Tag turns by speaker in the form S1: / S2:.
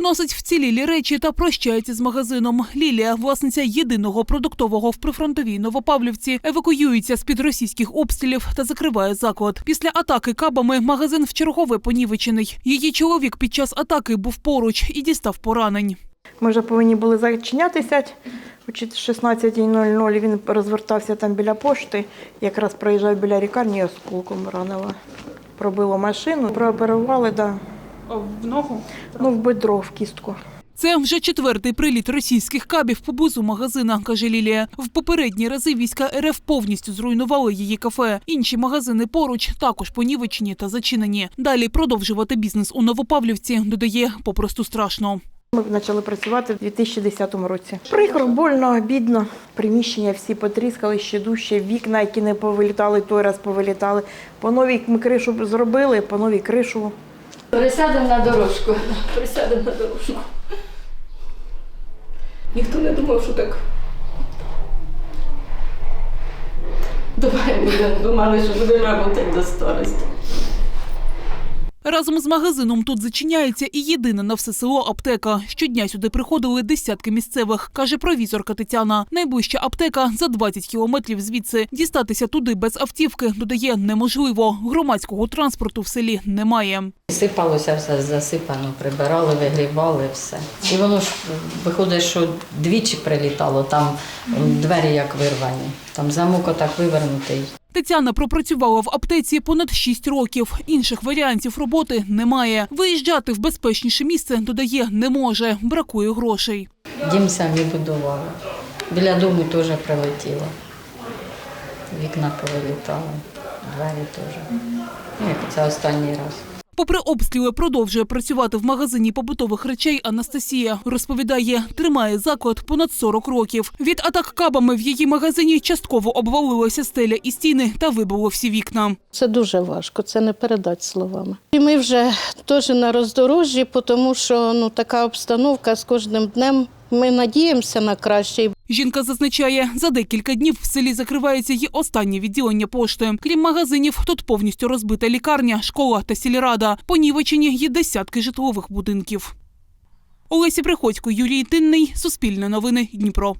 S1: Виносить вцілілі речі та прощається з магазином. Лілія, власниця єдиного продуктового в прифронтовій Новопавлівці, евакуюється з під російських обстрілів та закриває заклад. Після атаки кабами магазин вчергове понівечений. Її чоловік під час атаки був поруч і дістав поранень.
S2: Ми вже повинні були зачинятися. О 16.00 він розвертався там біля пошти, якраз проїжджав біля лікарні осколком ранило. Пробило машину, прооперували, да.
S1: В ногу
S2: ну в бедро, в кістку.
S1: Це вже четвертий приліт російських кабів поблизу магазина, каже Лілія. В попередні рази війська РФ повністю зруйнували її кафе. Інші магазини поруч також понівечені та зачинені. Далі продовжувати бізнес у Новопавлівці додає попросту страшно.
S2: Ми почали працювати в 2010 році. Прикро, больно, бідно. Приміщення всі потріскали ще дужче, вікна, які не повилітали, той раз повилітали. По новій ми кришу зробили, по новій кришу.
S3: Присядемо на дорожку. Присядемо на дорожку. Ніхто не думав, що так. Давай думали, що будемо працювати до старості.
S1: Разом з магазином тут зачиняється і єдина на все село аптека. Щодня сюди приходили десятки місцевих, каже провізорка Тетяна. Найближча аптека за 20 кілометрів звідси. Дістатися туди без автівки, додає, неможливо. Громадського транспорту в селі немає.
S4: Сипалося все засипано, прибирали, вигрібали все. І воно ж виходить, що двічі прилітало, там двері як вирвані, там замок отак вивернутий.
S1: Тетяна пропрацювала в аптеці понад 6 років. Інших варіантів роботи немає. Виїжджати в безпечніше місце, додає, не може. Бракує грошей.
S4: Дім самі будувала. Біля дому теж прилетіло. Вікна повилітали, двері теж. Ну, це останній раз.
S1: Попри обстріли, продовжує працювати в магазині побутових речей Анастасія. Розповідає, тримає заклад понад 40 років. Від атак кабами в її магазині частково обвалилася стеля і стіни та вибило всі вікна.
S5: Це дуже важко, це не передати словами. І ми вже теж на роздорожжі, тому що ну така обстановка з кожним днем. Ми надіємося на краще.
S1: Жінка зазначає, за декілька днів в селі закривається її останнє відділення пошти. Крім магазинів, тут повністю розбита лікарня, школа та сільрада. Понівечені є десятки житлових будинків. Олесі Приходько, Юрій Тинний, Суспільне новини, Дніпро.